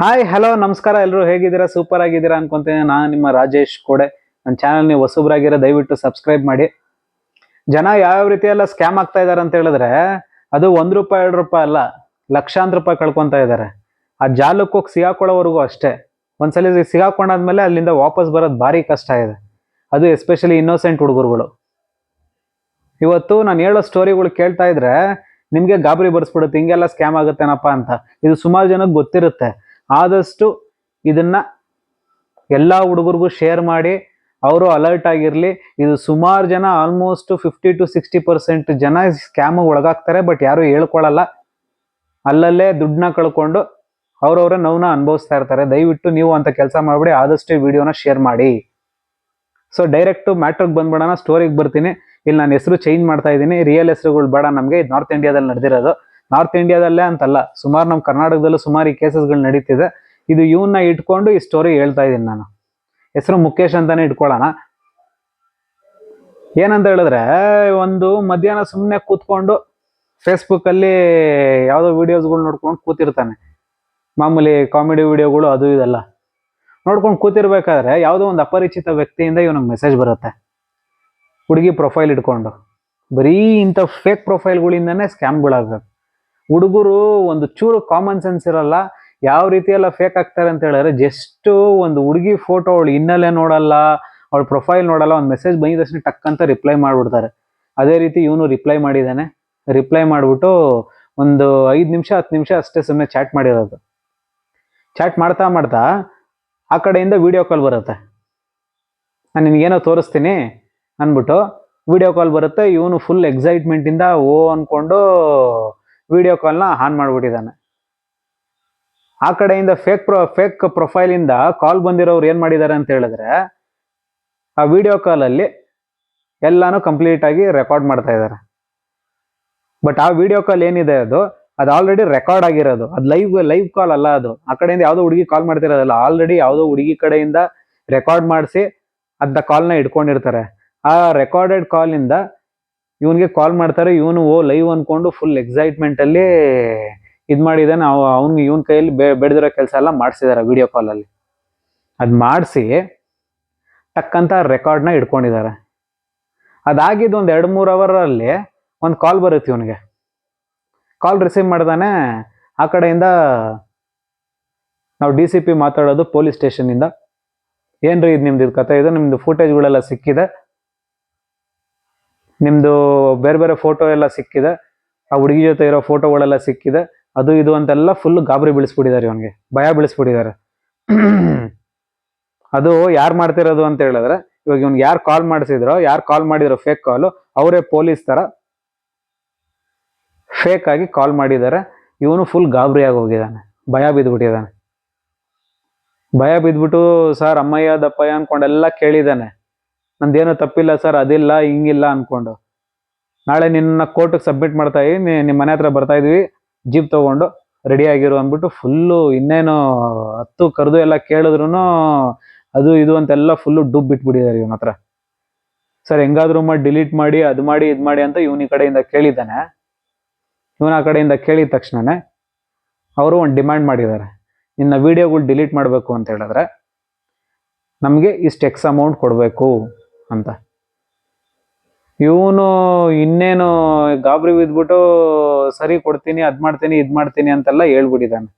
Hi hello ನಮಸ್ಕಾರ ಎಲ್ಲರೂ ಹೇಗಿದ್ದೀರಾ? ಸೂಪರ್ ಆಗಿದ್ದೀರಾ ಅನ್ಕೊಂತೇನೆ. ನಾನು ನಿಮ್ಮ ರಾಜೇಶ್ ಕೋಡೆ. ನನ್ನ ಚಾನಲ್ ನೀವು ಹೊಸಬ್ರಾಗಿರೋ ದಯವಿಟ್ಟು ಸಬ್ಸ್ಕ್ರೈಬ್ ಮಾಡಿ. ಜನ ಯಾವ ರೀತಿ ಎಲ್ಲ ಸ್ಕ್ಯಾಮ್ ಆಗ್ತಾ ಇದ್ದಾರೆ ಅಂತ ಹೇಳಿದ್ರೆ, ಅದು ಒಂದು ರೂಪಾಯಿ, ಎರಡು ರೂಪಾಯಿ ಅಲ್ಲ, ಲಕ್ಷಾಂತರ ರೂಪಾಯಿ ಕಳ್ಕೊತಾ ಇದ್ದಾರೆ. ಆ ಜಾಲಕ್ಕೆ ಹೋಗಿ ಸಿಗಾಕೊಳ್ಳೋವರೆಗೂ ಅಷ್ಟೇ. ಒಂದ್ಸಲ ಸಿಗಾಕೊಂಡಾದ್ಮೇಲೆ ಅಲ್ಲಿಂದ ವಾಪಸ್ ಬರೋದು ಭಾರಿ ಕಷ್ಟ ಇದೆ. ಅದು ಎಸ್ಪೆಷಲಿ ಇನ್ನೋಸೆಂಟ್ ಹುಡುಗರುಗಳು. ಇವತ್ತು ನಾನು ಹೇಳೋ ಸ್ಟೋರಿಗಳು ಕೇಳ್ತಾ ಇದ್ರೆ, ನಿಮಗೆ ಗಾಬರಿ ಬರ್ಸ್ಬಿಡುತ್ತೆ, ಹಿಂಗೆಲ್ಲ ಸ್ಕ್ಯಾಮ್ ಆಗುತ್ತೇನಪ್ಪ ಅಂತ. ಇದು ಸುಮಾರು ಜನಕ್ಕೆ ಗೊತ್ತಿರುತ್ತೆ. ಆದಷ್ಟು ಇದನ್ನ ಎಲ್ಲ ಹುಡುಗರಿಗೂ ಶೇರ್ ಮಾಡಿ, ಅವರು ಅಲರ್ಟ್ ಆಗಿರಲಿ. ಇದು ಸುಮಾರು ಜನ almost fifty to sixty percent ಜನ ಸ್ಕ್ಯಾಮ್ ಒಳಗಾಗ್ತಾರೆ ಬಟ್ ಯಾರು ಹೇಳ್ಕೊಳಲ್ಲ. ಅಲ್ಲಲ್ಲೇ ದುಡ್ಡನ್ನ ಕಳ್ಕೊಂಡು ಅವ್ರವ್ರ ನೋವನ್ನ ಅನುಭವಿಸ್ತಾ ಇರ್ತಾರೆ. ದಯವಿಟ್ಟು ನೀವು ಅಂತ ಕೆಲಸ ಮಾಡಿಬಿಡಿ, ಆದಷ್ಟು ವಿಡಿಯೋನ ಶೇರ್ ಮಾಡಿ. ಸೊ ಡೈರೆಕ್ಟ್ ಮ್ಯಾಟ್ರಿಗೆ ಬಂದ್ಬಿಡೋಣ ಸ್ಟೋರಿಗೆ ಬರ್ತೀನಿ. ಇಲ್ಲಿ ನಾನು ಹೆಸರು ಚೇಂಜ್ ಮಾಡ್ತಾ ಇದ್ದೀನಿ. ರಿಯಲ್ ಹೆಸರುಗಳು ಬೇಡ ನಮಗೆ. ನಾರ್ತ್ ಇಂಡಿಯಾದಲ್ಲಿ ನಡೆದಿರೋದು. ನಾರ್ತ್ ಇಂಡಿಯಾದಲ್ಲೇ ಅಂತಲ್ಲ, ಸುಮಾರು ನಮ್ಮ ಕರ್ನಾಟಕದಲ್ಲೂ ಸುಮಾರು ಈ ಕೇಸಸ್ಗಳು ನಡೀತಿದೆ. ಇದು ಇವನ್ನ ಇಟ್ಕೊಂಡು ಈ ಸ್ಟೋರಿ ಹೇಳ್ತಾ ಇದ್ದೀನಿ ನಾನು. ಹೆಸರು ಮುಖೇಶ್ ಅಂತಾನೆ ಇಟ್ಕೊಳ್ಳೋಣ ಏನಂತ ಹೇಳಿದ್ರೆ, ಒಂದು ಮಧ್ಯಾಹ್ನ ಸುಮ್ಮನೆ ಕೂತ್ಕೊಂಡು ಫೇಸ್ಬುಕ್ ಅಲ್ಲಿ ಯಾವುದೋ ವಿಡಿಯೋಸ್ಗಳು ನೋಡ್ಕೊಂಡು ಕೂತಿರ್ತಾನೆ. ಮಾಮೂಲಿ ಕಾಮಿಡಿ ವಿಡಿಯೋಗಳು ಅದು ಇದೆಲ್ಲ. ನೋಡ್ಕೊಂಡು ಕೂತಿರ್ಬೇಕಾದ್ರೆ ಯಾವುದೋ ಒಂದು ಅಪರಿಚಿತ ವ್ಯಕ್ತಿಯಿಂದ ಇವನಿಗೆ ಮೆಸೇಜ್ ಬರುತ್ತೆ. ಹುಡುಗಿ ಪ್ರೊಫೈಲ್ ಇಟ್ಕೊಂಡು. ಬರೀ ಇಂಥ ಫೇಕ್ ಪ್ರೊಫೈಲ್ಗಳಿಂದನೇ ಸ್ಕ್ಯಾಮ್ಗಳಾಗಬೇಕು ಹುಡುಗರು ಒಂದು ಚೂರು ಕಾಮನ್ ಸೆನ್ಸ್ ಇರಲ್ಲ, ಯಾವ ರೀತಿ ಎಲ್ಲ ಫೇಕ್ ಆಗ್ತಾರೆ ಅಂತ ಹೇಳಿದ್ರೆ ಜಸ್ಟ್ ಒಂದು ಹುಡುಗಿ ಫೋಟೋ ಅವಳು ಹಿನ್ನೆಲೆ ನೋಡಲ್ಲ, ಅವಳ ಪ್ರೊಫೈಲ್ ನೋಡಲ್ಲ, ಒಂದು ಮೆಸೇಜ್ ಬಂದಿದ ತಕ್ಷಣ ಟಕ್ ಅಂತ ರಿಪ್ಲೈ ಮಾಡ್ಬಿಡ್ತಾರೆ. ಅದೇ ರೀತಿ ಇವನು ರಿಪ್ಲೈ ಮಾಡಿದ್ದಾನೆ. ರಿಪ್ಲೈ ಮಾಡಿಬಿಟ್ಟು ಒಂದು ಐದು ನಿಮಿಷ, ಹತ್ತು ನಿಮಿಷ ಅಷ್ಟೇ ಸುಮ್ಮನೆ ಚಾಟ್ ಮಾಡಿರೋದು. ಚಾಟ್ ಮಾಡ್ತಾ ಮಾಡ್ತಾ ಆ ಕಡೆಯಿಂದ ವಿಡಿಯೋ ಕಾಲ್ ಬರುತ್ತೆ. ನಾನು ನಿನಗೇನೋ ತೋರಿಸ್ತೀನಿ ಅಂದ್ಬಿಟ್ಟು ವಿಡಿಯೋ ಕಾಲ್ ಬರುತ್ತೆ. ಇವನು ಫುಲ್ ಎಕ್ಸೈಟ್ಮೆಂಟಿಂದ ಓ ಅಂದ್ಕೊಂಡು ವಿಡಿಯೋ ಕಾಲ್ನ ಆನ್ ಮಾಡಿಬಿಟ್ಟಿದ್ದಾನೆ. ಆ ಕಡೆಯಿಂದ ಫೇಕ್ ಪ್ರೊ ಫೇಕ್ ಪ್ರೊಫೈಲಿಂದ ಕಾಲ್ ಬಂದಿರೋರು ಏನು ಮಾಡಿದ್ದಾರೆ ಅಂತ ಹೇಳಿದ್ರೆ, ಆ ವಿಡಿಯೋ ಕಾಲಲ್ಲಿ ಎಲ್ಲಾನು ಕಂಪ್ಲೀಟಾಗಿ ರೆಕಾರ್ಡ್ ಮಾಡ್ತಾ ಇದ್ದಾರೆ. ಬಟ್ ಆ ವಿಡಿಯೋ ಕಾಲ್ ಏನಿದೆ ಅದು ಅದು ಆಲ್ರೆಡಿ ರೆಕಾರ್ಡ್ ಆಗಿರೋದು. ಅದು ಲೈವ್ ಲೈವ್ ಕಾಲ್ ಅಲ್ಲ ಅದು. ಆ ಕಡೆಯಿಂದ ಯಾವುದೋ ಹುಡುಗಿ ಕಾಲ್ ಮಾಡ್ತಿರೋದಲ್ಲ ಆಲ್ರೆಡಿ ಯಾವುದೋ ಹುಡುಗಿ ಕಡೆಯಿಂದ ರೆಕಾರ್ಡ್ ಮಾಡಿಸಿ ಅದ ಕಾಲ್ನ ಇಟ್ಕೊಂಡಿರ್ತಾರೆ. ಆ ರೆಕಾರ್ಡೆಡ್ ಕಾಲಿಂದ ಇವನಿಗೆ ಕಾಲ್ ಮಾಡ್ತಾರೆ, ಇವನು ಓ ಲೈವ್ ಅನ್ಕೊಂಡು ಫುಲ್ ಎಕ್ಸೈಟ್ಮೆಂಟ್ ಅಲ್ಲಿ ಇದು ಮಾಡಿದಾನೆ. ಅವ, ಅವ್ನಿಗೆ ಇವನ್ ಕೈಯಲ್ಲಿ ಬೆ, ಬೆಳೆದಿರೋ ಕೆಲಸ ಎಲ್ಲ ಮಾಡಿಸಿದಾರೆ ವಿಡಿಯೋ ಕಾಲಲ್ಲಿ ಅದು ಮಾಡಿಸಿ ಟಕ್ಕಂತ ರೆಕಾರ್ಡ್ನ ಇಟ್ಕೊಂಡಿದ್ದಾರೆ ಅದಾಗಿದ್ದು ಒಂದು ಎರಡು ಮೂರು ಅವರಲ್ಲಿ ಒಂದು ಕಾಲ್ ಬರುತ್ತೆ ಇವನಿಗೆ. ಕಾಲ್ ರಿಸೀವ್ ಮಾಡ್ದಾನೆ. ಆ ಕಡೆಯಿಂದ ನಾವು ಡಿ ಸಿ ಪಿ ಮಾತಾಡೋದು ಪೊಲೀಸ್ ಸ್ಟೇಷನಿಂದ ಏನ್ರಿ ಇದು ನಿಮ್ದು ಇದು ಕತೆ ಇದು? ನಿಮ್ದು ಫುಟೇಜ್ಗಳೆಲ್ಲ ಸಿಕ್ಕಿದೆ? ನಿಮ್ದು ಬೇರೆ ಬೇರೆ ಫೋಟೋ ಎಲ್ಲ ಸಿಕ್ಕಿದೆ. ಆ ಹುಡುಗಿ ಜೊತೆ ಇರೋ ಫೋಟೋಗಳೆಲ್ಲ ಸಿಕ್ಕಿದೆ. ಅದು ಇದು ಅಂತೆಲ್ಲ ಫುಲ್ ಗಾಬರಿ ಬೀಳಿಸ್ಬಿಟ್ಟಿದ್ದಾರೆ ಇವನಿಗೆ. ಭಯ ಬೀಳಿಸ್ಬಿಟ್ಟಿದ್ದಾರೆ. ಅದು ಯಾರು ಮಾಡ್ತಿರೋದು ಅಂತ ಹೇಳಿದ್ರೆ, ಇವಾಗ ಇವ್ನಿಗೆ ಯಾರು ಕಾಲ್ ಮಾಡಿಸಿದ್ರೋ, ಯಾರು ಕಾಲ್ ಮಾಡಿದ್ರು ಫೇಕ್ ಕಾಲು ಅವರೇ ಪೊಲೀಸ್ ತರ ಫೇಕ್ ಆಗಿ ಕಾಲ್ ಮಾಡಿದ್ದಾರೆ. ಇವನು ಫುಲ್ ಗಾಬರಿಯಾಗಿ ಹೋಗಿದ್ದಾನೆ. ಭಯ ಬಿದ್ದುಬಿಟ್ಟಿದ್ದಾನೆ ಭಯ ಬಿದ್ಬಿಟ್ಟು ಸರ್ ಅಮ್ಮಯ್ಯ, ದಪ್ಪಯ್ಯ ಅಂದ್ಕೊಂಡೆಲ್ಲ ಕೇಳಿದ್ದಾನೆ. ನಂದೇನು ತಪ್ಪಿಲ್ಲ ಸರ್, ಅದಿಲ್ಲ, ಹಿಂಗಿಲ್ಲ ಅನ್ಕೊಂಡು. ನಾಳೆ ನಿನ್ನ ಕೋರ್ಟಿಗೆ ಸಬ್ಮಿಟ್ ಮಾಡ್ತಾ ಇದೀನಿ ನಿಮ್ಮ ಮನೆ ಹತ್ರ ಬರ್ತಾ ಇದ್ವಿ, ಜೀಪ್ ತಗೊಂಡು ರೆಡಿ ಆಗಿರು ಅಂದ್ಬಿಟ್ಟು ಫುಲ್ಲು ಇನ್ನೇನು ಹತ್ತು ಕರೆದು ಎಲ್ಲ ಕೇಳಿದ್ರು ಅದು ಇದು ಅಂತೆಲ್ಲ ಫುಲ್ಲು ಡುಬ್ ಬಿಟ್ಬಿಟ್ಟಿದ್ದಾರೆ ಇವನ ಹತ್ರ. ಸರ್, ಹೆಂಗಾದ್ರೂ ಮಾಡಿ ಡಿಲೀಟ್ ಮಾಡಿ, ಅದು ಮಾಡಿ, ಇದು ಮಾಡಿ ಅಂತ ಇವನ ಈ ಕಡೆಯಿಂದ ಕೇಳಿದ್ದಾನೆ. ಇವನ ಆ ಕಡೆಯಿಂದ ಕೇಳಿದ ತಕ್ಷಣನೇ ಅವರು ಒಂದು ಡಿಮ್ಯಾಂಡ್ ಮಾಡಿದ್ದಾರೆ. ನಿನ್ನ ವಿಡಿಯೋಗಳು ಡಿಲೀಟ್ ಮಾಡಬೇಕು ಅಂತ ಹೇಳಿದ್ರೆ ನಮಗೆ ಇಷ್ಟು ಎಕ್ಸ್ ಅಮೌಂಟ್ ಕೊಡಬೇಕು. ಅಂತ. ಇವನು ಇನ್ನೇನು ಗಾಬರಿ ಬಿದ್ಬಿಟ್ಟು ಸರಿ ಕೊಡ್ತೀನಿ, ಅದ್ ಮಾಡ್ತೀನಿ, ಇದ್ ಮಾಡ್ತೀನಿ ಅಂತೆಲ್ಲ ಹೇಳ್ಬಿಟ್ಟಿದ್ದಾನೆ.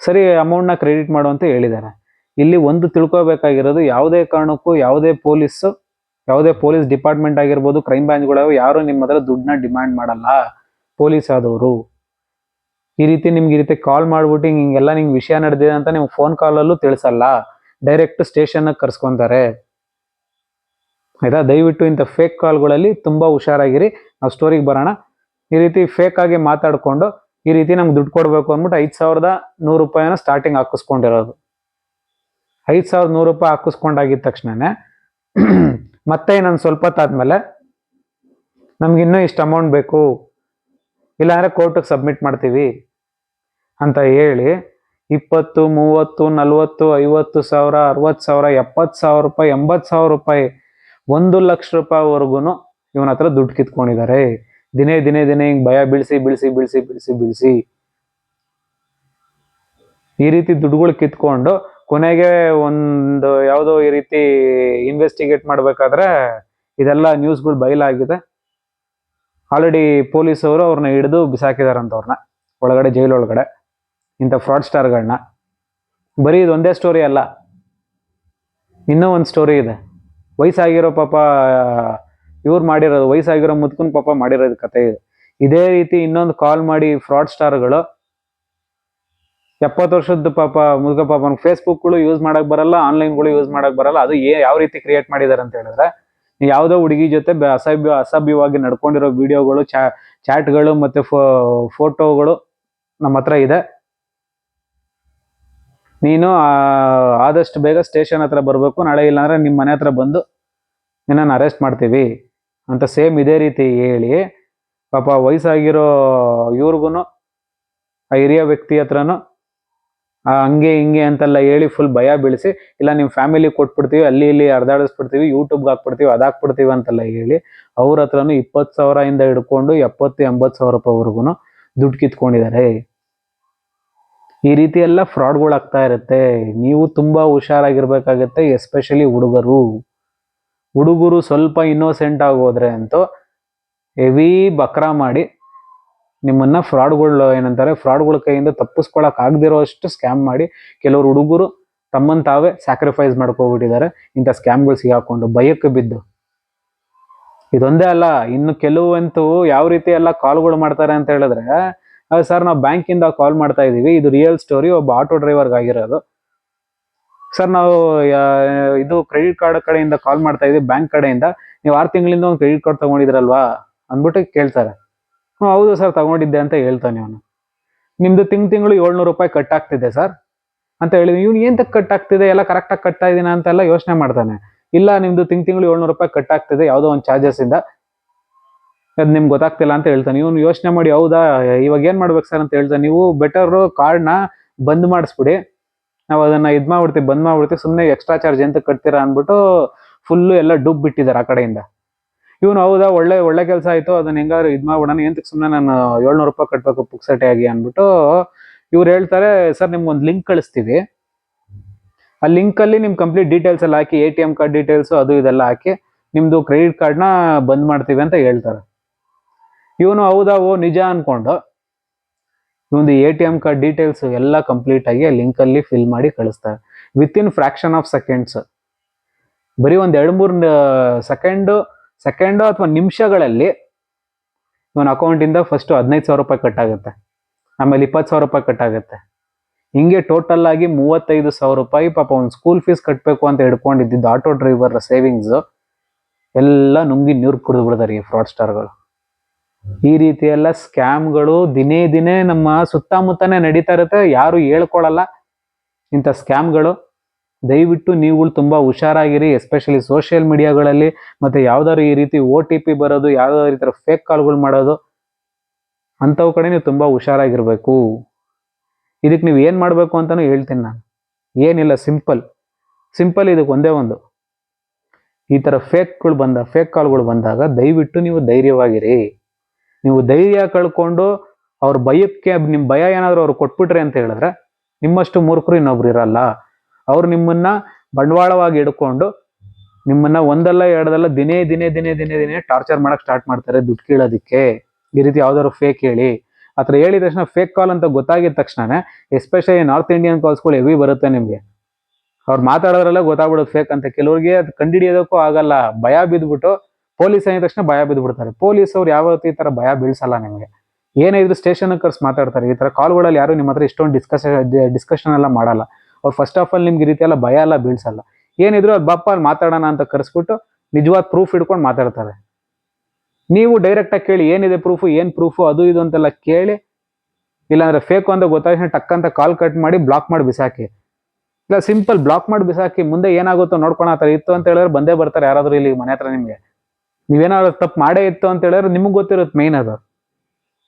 ಸರಿ ಅಮೌಂಟ್ನ ಕ್ರೆಡಿಟ್ ಮಾಡು ಅಂತ ಹೇಳಿದ್ದಾರೆ ಇಲ್ಲಿ ಒಂದು ತಿಳ್ಕೊಬೇಕಾಗಿರೋದು ಯಾವುದೇ ಕಾರಣಕ್ಕೂ ಯಾವುದೇ ಪೊಲೀಸ್ ಯಾವುದೇ ಪೊಲೀಸ್ ಡಿಪಾರ್ಟ್ಮೆಂಟ್ ಆಗಿರ್ಬೋದು ಕ್ರೈಮ್ ಬ್ರಾಂಚ್ಗಳು ಯಾರು ನಿಮ್ಮ ಹತ್ರ ದುಡ್ಡನ್ನ ಡಿಮ್ಯಾಂಡ್ ಮಾಡಲ್ಲ. ಪೊಲೀಸ್ ಆದವರು. ಈ ರೀತಿ ನಿಮ್ಗೆ ಈ ರೀತಿ ಕಾಲ್ ಮಾಡ್ಬಿಟ್ಟು ಹಿಂಗ್ ಹಿಂಗೆಲ್ಲ ನಿಂಗೆ ವಿಷಯ ನಡೆದಿದೆ ಅಂತ ನಿಮ್ಗೆ ಫೋನ್ ಕಾಲಲ್ಲೂ ತಿಳಿಸಲ್ಲ. ಡೈರೆಕ್ಟ್ ಸ್ಟೇಷನ್ ಕರ್ಸ್ಕೊಂತಾರೆ. ಆಯ್ತಾ? ದಯವಿಟ್ಟು ಇಂಥ ಫೇಕ್ ಕಾಲ್ಗಳಲ್ಲಿ ತುಂಬ ಹುಷಾರಾಗಿರಿ. ನಾವು ಸ್ಟೋರಿಗೆ ಬರೋಣ. ಈ ರೀತಿ ಫೇಕ್ ಆಗಿ ಮಾತಾಡಿಕೊಂಡು ಈ ರೀತಿ ನಮ್ಗೆ ದುಡ್ಡು ಕೊಡಬೇಕು ಅಂದ್ಬಿಟ್ಟು ಐದು ಸಾವಿರದ ನೂರು ರೂಪಾಯಿನ ಸ್ಟಾರ್ಟಿಂಗ್ ಹಾಕಿಸ್ಕೊಂಡಿರೋದು. ಐದು ಸಾವಿರದ ನೂರು ರೂಪಾಯಿ ಹಾಕಿಸ್ಕೊಂಡಾಗಿದ್ದ ತಕ್ಷಣನೇ ಮತ್ತೆ ಇನ್ನೊಂದು ಸ್ವಲ್ಪ ಹೊತ್ತಾದ್ಮೇಲೆ ನಮ್ಗೆ ಇನ್ನೂ ಇಷ್ಟು ಅಮೌಂಟ್ ಬೇಕು. ಇಲ್ಲಾಂದರೆ ಕೋರ್ಟಿಗೆ ಸಬ್ಮಿಟ್ ಮಾಡ್ತೀವಿ ಅಂತ ಹೇಳಿ ಇಪ್ಪತ್ತು, ಮೂವತ್ತು, ನಲ್ವತ್ತು, ಐವತ್ತು ಸಾವಿರ, ಅರವತ್ತು ಸಾವಿರ, ಎಪ್ಪತ್ತು ಸಾವಿರ ರೂಪಾಯಿ, ಎಂಬತ್ತು ಸಾವಿರ ರೂಪಾಯಿ ಒಂದು ಲಕ್ಷ ರೂಪಾಯಿವರೆಗೂ ಇವನ ಹತ್ರ ದುಡ್ಡು ಕಿತ್ಕೊಂಡಿದ್ದಾರೆ. ದಿನೇ ದಿನೇ ದಿನೇ ಹಿಂಗೆ ಭಯ ಬೀಳಿಸಿ ಬೀಳಿಸಿ ಬೀಳಿಸಿ ಬೀಳಿಸಿ ಬೀಳಿಸಿ ಈ ರೀತಿ ದುಡ್ಡುಗಳು ಕಿತ್ಕೊಂಡು ಕೊನೆಗೆ ಒಂದು ಯಾವುದೋ ಈ ರೀತಿ ಇನ್ವೆಸ್ಟಿಗೇಟ್ ಮಾಡಬೇಕಾದ್ರೆ ಇದೆಲ್ಲ ನ್ಯೂಸ್ಗಳು ಬಯಲಾಗಿದೆ. ಆಲ್ರೆಡಿ ಪೊಲೀಸವರು ಅವ್ರನ್ನ ಹಿಡಿದು ಬಿಸಾಕಿದಾರಂತ ಅವ್ರನ್ನ ಒಳಗಡೆ ಜೈಲೊಳಗಡೆ, ಇಂಥ ಫ್ರಾಡ್ ಸ್ಟಾರ್ಗಳನ್ನ ಬರೀ ಇದೊಂದೇ ಸ್ಟೋರಿ ಅಲ್ಲ, ಇನ್ನೂ ಒಂದು ಸ್ಟೋರಿ ಇದೆ. ವಯಸ್ಸಾಗಿರೋ ಪಾಪ, ಇವ್ರು ಮಾಡಿರೋದು ವಯಸ್ಸಾಗಿರೋ ಮುದ್ಕನ್ ಪಾಪ ಮಾಡಿರೋದು ಕತೆ ಇದು. ಇದೇ ರೀತಿ ಇನ್ನೊಂದು ಕಾಲ್ ಮಾಡಿ ಫ್ರಾಡ್ ಸ್ಟಾರ್ಗಳು ಎಪ್ಪತ್ತು ವರ್ಷದ ಪಾಪ, ಮುದುಕ ಪಾಪ ಫೇಸ್ಬುಕ್ಗಳು ಯೂಸ್ ಮಾಡಕ್ ಬರಲ್ಲ ಆನ್ಲೈನ್ಗಳು ಯೂಸ್ ಮಾಡಕ್ ಬರಲ್ಲ, ಅದು ಏ ಯಾವ ರೀತಿ ಕ್ರಿಯೇಟ್ ಮಾಡಿದಾರೆ ಅಂತ ಹೇಳಿದ್ರೆ ಯಾವುದೋ ಹುಡುಗಿ ಜೊತೆ ಅಸಭ್ಯ ಅಸಭ್ಯವಾಗಿ ನಡ್ಕೊಂಡಿರೋ ವಿಡಿಯೋಗಳು ಚಾಟ್ಗಳು ಮತ್ತೆ ಫೋಟೋಗಳು ನಮ್ಮ ಹತ್ರ ಇದೆ. ನೀನು ಆದಷ್ಟು ಬೇಗ ಸ್ಟೇಷನ್ ಹತ್ರ ಬರಬೇಕು, ನಾಳೆ ಇಲ್ಲಾಂದರೆ ನಿಮ್ಮ ಮನೆ ಹತ್ರ ಬಂದು ನಿನ್ನನ್ನು ಅರೆಸ್ಟ್ ಮಾಡ್ತೀವಿ ಅಂತ ಸೇಮ್ ಇದೇ ರೀತಿ ಹೇಳಿ, ಪಾಪ ವಯಸ್ಸಾಗಿರೋ ಇವ್ರಿಗೂ ಆ ಹಿರಿಯ ವ್ಯಕ್ತಿ ಹತ್ರನೂ ಹಂಗೆ ಹಿಂಗೆ ಅಂತೆಲ್ಲ ಹೇಳಿ ಫುಲ್ ಭಯ ಬೀಳಿಸಿ, ಇಲ್ಲ ನಿಮ್ಮ ಫ್ಯಾಮಿಲಿ ಕೊಟ್ಬಿಡ್ತೀವಿ, ಅಲ್ಲಿ ಇಲ್ಲಿ ಅರ್ಧಾಡಿಸ್ಬಿಡ್ತೀವಿ ಯೂಟ್ಯೂಬ್ಗೆ ಹಾಕ್ಬಿಡ್ತೀವಿ, ಅದು ಹಾಕ್ಬಿಡ್ತೀವಿ ಅಂತೆಲ್ಲ ಹೇಳಿ, ಅವ್ರ ಹತ್ರನೂ ಇಪ್ಪತ್ತು ಇಂದ ಹಿಡ್ಕೊಂಡು ಎಪ್ಪತ್ತು, ಎಂಬತ್ತು ಸಾವಿರ ರೂಪಾಯಿವರೆಗೂ ದುಡ್ಡು ಕಿತ್ಕೊಂಡಿದ್ದಾರೆ. ಈ ರೀತಿ ಎಲ್ಲ ಫ್ರಾಡ್ಗಳು ಆಗ್ತಾ ಇರುತ್ತೆ. ನೀವು ತುಂಬ ಹುಷಾರಾಗಿರ್ಬೇಕಾಗತ್ತೆ, ಎಸ್ಪೆಷಲಿ ಹುಡುಗರು. ಹುಡುಗರು ಸ್ವಲ್ಪ ಇನ್ನೋಸೆಂಟ್ ಆಗೋದ್ರೆ ಅಂತೂ ಹೆವಿ ಬಕ್ರಾ ಮಾಡಿ ನಿಮ್ಮನ್ನು ಫ್ರಾಡ್ಗಳು, ಏನಂತಾರೆ, ಫ್ರಾಡ್ಗಳ ಕೈಯಿಂದ ತಪ್ಪಿಸ್ಕೊಳಕ್ ಆಗದಿರೋಷ್ಟು ಸ್ಕ್ಯಾಮ್ ಮಾಡಿ ಕೆಲವರು ಹುಡುಗರು ತಮ್ಮನ್ ತಾವೇ ಸ್ಯಾಕ್ರಿಫೈಸ್ ಮಾಡ್ಕೋಬಿಟ್ಟಿದ್ದಾರೆ. ಇಂಥ ಸ್ಕ್ಯಾಮ್ಗಳು ಸಿಗಾಕೊಂಡು ಭಯಕ್ಕೆ ಬಿದ್ದು. ಇದೊಂದೇ ಅಲ್ಲ, ಇನ್ನು ಕೆಲವಂತೂ ಯಾವ ರೀತಿ ಎಲ್ಲ ಕಾಲ್ಗಳು ಮಾಡ್ತಾರೆ ಅಂತ ಹೇಳಿದ್ರೆ ಸರ್ ನಾವು ಬ್ಯಾಂಕಿಂದ ಕಾಲ್ ಮಾಡ್ತಾ ಇದ್ದೀವಿ. ಇದು ರಿಯಲ್ ಸ್ಟೋರಿ ಒಬ್ಬ ಆಟೋ ಡ್ರೈವರ್ಗೆ ಆಗಿರೋದು. ಸರ್ ನಾವು ಇದು ಕ್ರೆಡಿಟ್ ಕಾರ್ಡ್ ಕಡೆಯಿಂದ ಕಾಲ್ ಮಾಡ್ತಾ ಇದೀವಿ ಬ್ಯಾಂಕ್ ಕಡೆಯಿಂದ. ನೀವು ಆರು ತಿಂಗಳಿಂದ ಒಂದು ಕ್ರೆಡಿಟ್ ಕಾರ್ಡ್ ತಗೊಂಡಿದ್ರಲ್ವಾ? ಅಂದ್ಬಿಟ್ಟು ಕೇಳ್ತಾರೆ. ಹ್ಞೂ ಹೌದು ಸರ್, ತಗೊಂಡಿದ್ದೆ ಅಂತ ಹೇಳ್ತಾನೆ ಅವನು. ನಿಮ್ದು ತಿಂಗ್ ತಿಂಗಳು ಏಳ್ನೂರು ರೂಪಾಯಿ ಕಟ್ ಆಗ್ತಿದೆ ಸರ್ ಅಂತ ಹೇಳಿದ್ವಿ ಇವ್ನು ಏನ್ ಕಟ್ ಆಗ್ತಿದೆ ಎಲ್ಲ ಕರೆಕ್ಟಾಗಿ ಕಟ್ತಾ ಇದೀನ? ಅಂತೆಲ್ಲ ಯೋಚನೆ ಮಾಡ್ತಾನೆ. ಇಲ್ಲ, ನಿಮ್ದು ತಿಂಗ್ ತಿಂಗಳು ಏಳ್ನೂರು ರೂಪಾಯಿ ಕಟ್ ಆಗ್ತಿದೆ ಯಾವುದೋ ಒಂದು ಚಾರ್ಜಸ್ ಇಂದ. ಅದು ನಿಮ್ಗೆ ಗೊತ್ತಾಗ್ತಿಲ್ಲ ಅಂತ ಹೇಳ್ತಾನೆ. ಇವನು ಯೋಚನೆ ಮಾಡಿ, ಹೌದಾ, ಇವಾಗ ಏನ್ ಮಾಡ್ಬೇಕು ಸರ್? ಅಂತ ಹೇಳ್ತಾನೆ. ನೀವು ಬೆಟರ್ ಕಾರ್ಡ್ನ ಬಂದ್ ಮಾಡಿಸ್ಬಿಡಿ. ನಾವು ಅದನ್ನ ಇದು ಮಾಡ್ಬಿಡ್ತೀವಿ, ಬಂದ್ ಮಾಡ್ಬಿಡ್ತೀವಿ. ಸುಮ್ಮನೆ ಎಕ್ಸ್ಟ್ರಾ ಚಾರ್ಜ್ ಎಂತ ಕಟ್ತೀರಾ ಅಂದ್ಬಿಟ್ಟು ಫುಲ್ಲು ಎಲ್ಲ ಡುಬ್ ಬಿಟ್ಟಿದ್ದಾರೆ ಆ ಕಡೆಯಿಂದ. ಇವನು ಹೌದಾ, ಒಳ್ಳೆ ಒಳ್ಳೆ ಕೆಲಸ ಆಯಿತು. ಅದನ್ನ ಹೆಂಗಾರು ಇದ್ ಮಾಡ್ಬಿಡೋಣ. ಎಂತಕ್ಕೆ ಸುಮ್ಮನೆ ನಾನು ಏಳ್ನೂರು ರೂಪಾಯಿ ಕಟ್ಬೇಕು ಪುಕ್ಸಟೆ ಆಗಿ ಅಂದ್ಬಿಟ್ಟು ಇವ್ರು ಹೇಳ್ತಾರೆ, ಸರ್ ನಿಮ್ಗೊಂದು ಲಿಂಕ್ ಕಳಿಸ್ತೀವಿ. ಆ ಲಿಂಕ್ ಅಲ್ಲಿ ನಿಮ್ ಕಂಪ್ಲೀಟ್ ಡೀಟೇಲ್ಸ್ ಎಲ್ಲ ಹಾಕಿ, A T M card details ಅದು ಇದೆಲ್ಲ ಹಾಕಿ, ನಿಮ್ದು ಕ್ರೆಡಿಟ್ ಕಾರ್ಡ್ನ ಬಂದ್ ಮಾಡ್ತೀವಿ ಅಂತ ಹೇಳ್ತಾರೆ. ಇವನು ಹೌದಾ ಓ ನಿಜ ಅನ್ಕೊಂಡು ಇವೊಂದು A T M card details ಎಲ್ಲ ಕಂಪ್ಲೀಟ್ ಆಗಿ ಲಿಂಕ್ ಅಲ್ಲಿ ಫಿಲ್ ಮಾಡಿ ಕಳಿಸ್ತಾರೆ. With in fraction of seconds ಬರೀ ಒಂದ್ ಎರಡು ಮೂರು ಸೆಕೆಂಡು ಸೆಕೆಂಡು ಅಥವಾ ನಿಮಿಷಗಳಲ್ಲಿ ಇವನ ಅಕೌಂಟಿಂದ ಫಸ್ಟ್ ಹದಿನೈದು ಸಾವಿರ ರೂಪಾಯಿ ಕಟ್ ಆಗುತ್ತೆ. ಆಮೇಲೆ ಇಪ್ಪತ್ತು ಸಾವಿರ ರೂಪಾಯಿ ಕಟ್ ಆಗುತ್ತೆ. ಹಿಂಗೆ ಟೋಟಲ್ ಆಗಿ ಮೂವತ್ತೈದು ಸಾವಿರ ರೂಪಾಯಿ ಪಾಪ ಒಂದು ಸ್ಕೂಲ್ ಫೀಸ್ ಕಟ್ಟಬೇಕು ಅಂತ ಹಿಡ್ಕೊಂಡಿದ್ದಿದ್ದು ಆಟೋ ಡ್ರೈವರ್ ಸೇವಿಂಗ್ಸ್ ಎಲ್ಲ ನುಂಗಿ ನೀರು ಕುಡಿದು ಬಿಡ್ತಾರೆ ಈ ಫ್ರಾಡ್ ಸ್ಟಾರ್ಗಳು ಈ ರೀತಿ ಎಲ್ಲ ಸ್ಕ್ಯಾಮ್ಗಳು ದಿನೇ ದಿನೇ ನಮ್ಮ ಸುತ್ತಮುತ್ತನೇ ನಡೀತಾ ಇರುತ್ತೆ. ಯಾರು ಹೇಳ್ಕೊಳಲ್ಲ ಇಂಥ ಸ್ಕ್ಯಾಮ್ಗಳು. ದಯವಿಟ್ಟು ನೀವುಗಳು ತುಂಬ ಹುಷಾರಾಗಿರಿ ಎಸ್ಪೆಷಲಿ ಸೋಷಿಯಲ್ ಮೀಡಿಯಾಗಳಲ್ಲಿ ಮತ್ತೆ ಯಾವ್ದಾದ್ರು ಈ ರೀತಿ ಓ ಟಿ ಪಿ ಬರೋದು, ಯಾವ್ದಾದ್ರು ಈ ಥರ ಫೇಕ್ ಕಾಲ್ಗಳು ಮಾಡೋದು, ಅಂಥವು ಕಡೆ ನೀವು ತುಂಬ ಹುಷಾರಾಗಿರ್ಬೇಕು. ಇದಕ್ಕೆ ನೀವು ಏನು ಮಾಡಬೇಕು ಅಂತಲೂ ಹೇಳ್ತೀನಿ ನಾನು. ಏನಿಲ್ಲ ಸಿಂಪಲ್ ಸಿಂಪಲ್ ಇದಕ್ಕೆ ಒಂದೇ ಒಂದು. ಈ ಥರ ಫೇಕ್ಗಳು ಬಂದ ಫೇಕ್ ಕಾಲ್ಗಳು ಬಂದಾಗ ದಯವಿಟ್ಟು ನೀವು ಧೈರ್ಯವಾಗಿರಿ. ನೀವು ಧೈರ್ಯ ಕಳ್ಕೊಂಡು ಅವ್ರ ಭಯಕ್ಕೆ ನಿಮ್ಮ ಭಯ ಏನಾದರೂ ಅವ್ರು ಕೊಟ್ಬಿಟ್ರಿ ಅಂತ ಹೇಳಿದ್ರೆ ನಿಮ್ಮಷ್ಟು ಮೂರ್ಖರು ಇನ್ನೊಬ್ರು ಇರಲ್ಲ. ಅವ್ರು ನಿಮ್ಮನ್ನ ಬಂಡವಾಳವಾಗಿ ಹಿಡ್ಕೊಂಡು ನಿಮ್ಮನ್ನ ಒಂದಲ್ಲ ಎರಡದಲ್ಲ ದಿನೇ ದಿನೇ ದಿನೇ ದಿನೇ ದಿನೇ ಟಾರ್ಚರ್ ಮಾಡಕ್ ಸ್ಟಾರ್ಟ್ ಮಾಡ್ತಾರೆ ದುಡ್ಡು ಕೇಳೋದಿಕ್ಕೆ. ಈ ರೀತಿ ಯಾವ್ದಾದ್ರು ಫೇಕ್ ಹೇಳಿ. ಆ ಹೇಳಿದ ತಕ್ಷಣ ಫೇಕ್ ಕಾಲ್ ಅಂತ ಗೊತ್ತಾಗಿದ ತಕ್ಷಣ ಎಸ್ಪೆಷಲಿ ನಾರ್ತ್ ಇಂಡಿಯನ್ ಕಾಲ್ಸ್ಗಳು ಹೆವಿ ಬರುತ್ತೆ ನಿಮಗೆ. ಅವ್ರು ಮಾತಾಡೋದ್ರಲ್ಲ ಗೊತ್ತಾಗ್ಬಿಡೋದು ಫೇಕ್ ಅಂತ. ಕೆಲವ್ರಿಗೆ ಅದು ಕಂಡಿಡಿಯೋದಕ್ಕೂ ಆಗಲ್ಲ. ಭಯ ಬಿದ್ಬಿಟ್ಟು ಪೊಲೀಸ್ ಏನಿದ ತಕ್ಷಣ ಭಯ ಬಿದ್ದುಬಿಡ್ತಾರೆ ಪೊಲೀಸ್ ಅವ್ರು ಯಾವತ್ತೂ ಈ ತರ ಭಯ ಬೀಳ್ಸಲ್ಲ ನಿಮಗೆ. ಏನೇ ಇದ್ರು ಸ್ಟೇಷನ್ ಕರ್ಸ್ ಮಾತಾಡ್ತಾರೆ. ಈ ತರ ಕಾಲ್ಗಳಲ್ಲಿ ಯಾರು ನಿಮ್ಮ ಹತ್ರ ಇಷ್ಟೊಂದು ಡಿಸ್ಕಸ್ ಡಿಸ್ಕಷನ್ ಎಲ್ಲ ಮಾಡಲ್ಲ. ಅವ್ರು ಫಸ್ಟ್ ಆಫ್ ಆಲ್ ನಿಮ್ಗೆ ಈ ರೀತಿ ಎಲ್ಲ ಭಯ ಎಲ್ಲ ಬೀಳ್ಸಲ್ಲ. ಏನಿದ್ರು ಅದು ಬಪ್ಪ ಮಾತಾಡೋಣ ಅಂತ ಕರೆಸ್ಬಿಟ್ಟು ನಿಜವಾದ ಪ್ರೂಫ್ ಹಿಡ್ಕೊಂಡು ಮಾತಾಡ್ತಾರೆ. ನೀವು ಡೈರೆಕ್ಟ್ ಆಗಿ ಕೇಳಿ ಏನಿದೆ ಪ್ರೂಫು ಏನು ಪ್ರೂಫು ಅದು ಇದು ಅಂತೆಲ್ಲ ಕೇಳಿ, ಇಲ್ಲಾಂದ್ರೆ ಫೇಕ್ ಅಂತ ಗೊತ್ತಾಗ ಟಕ್ ಅಂತ ಕಾಲ್ ಕಟ್ ಮಾಡಿ ಬ್ಲಾಕ್ ಮಾಡಿ ಬಿಸಾಕಿ. ಇಲ್ಲ ಸಿಂಪಲ್ ಬ್ಲಾಕ್ ಮಾಡಿ ಬಿಸಾಕಿ ಮುಂದೆ ಏನಾಗುತ್ತೋ ನೋಡ್ಕೊಳ ಆ ಥರ ಇತ್ತು ಅಂತ ಹೇಳಿದ್ರೆ ಬಂದೇ ಬರ್ತಾರೆ ಯಾರಾದರೂ ಇಲ್ಲಿ ಮನೆ ಹತ್ರ ನಿಮ್ಗೆ. ನೀವೇನಾದ್ರು ತಪ್ಪು ಮಾಡೇ ಇತ್ತು ಅಂತ ಹೇಳಿದ್ರೆ ನಿಮ್ಗೆ ಗೊತ್ತಿರೋದು ಮೇನ್ ಅದು.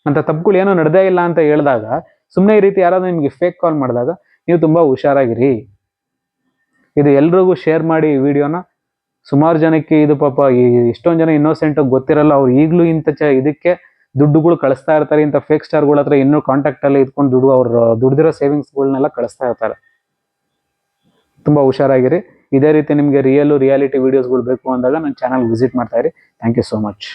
ಅಂತ ತಪ್ಪುಗಳು ಏನೋ ನಡೆದೇ ಇಲ್ಲ ಅಂತ ಹೇಳಿದಾಗ ಸುಮ್ಮನೆ ಈ ರೀತಿ ಯಾರಾದ್ರೂ ನಿಮ್ಗೆ ಫೇಕ್ ಕಾಲ್ ಮಾಡಿದಾಗ ನೀವು ತುಂಬಾ ಹುಷಾರಾಗಿರಿ. ಇದು ಎಲ್ರಿಗೂ ಶೇರ್ ಮಾಡಿ ಈ ವಿಡಿಯೋನ. ಸುಮಾರು ಜನಕ್ಕೆ ಇದು ಪಾಪ ಈ ಎಷ್ಟೊಂದು ಜನ ಇನ್ನೋಸೆಂಟ್ ಗೊತ್ತಿರಲ್ಲ, ಅವ್ರು ಈಗಲೂ ಇಂಥ ಚ ಇದಕ್ಕೆ ದುಡ್ಡುಗಳು ಕಳಿಸ್ತಾ ಇರ್ತಾರೆ ಇಂಥ ಫೇಕ್ ಸ್ಟಾರ್ಗಳ ಹತ್ರ ಇನ್ನೂ ಕಾಂಟ್ಯಾಕ್ಟ್ ಅಲ್ಲಿ ಇದ್ಕೊಂಡು ದುಡ್ಡು ಅವ್ರು ದುಡ್ದಿರೋ ಸೇವಿಂಗ್ಸ್ಗಳನ್ನೆಲ್ಲ ಕಳಿಸ್ತಾ ಇರ್ತಾರೆ. ತುಂಬ ಹುಷಾರಾಗಿರಿ. ಇದೇ ರೀತಿ ನಿಮಗೆ ರಿಯಲ್ ರಿಯಾಲಿಟಿ ವಿಡಿಯೋಸ್ಗಳು ಬೇಕು ಅಂದಾಗ ನನ್ನ ಚಾನಲ್ ವಿಸಿಟ್ ಮಾಡ್ತಾ ಇರಿ. Thank you so much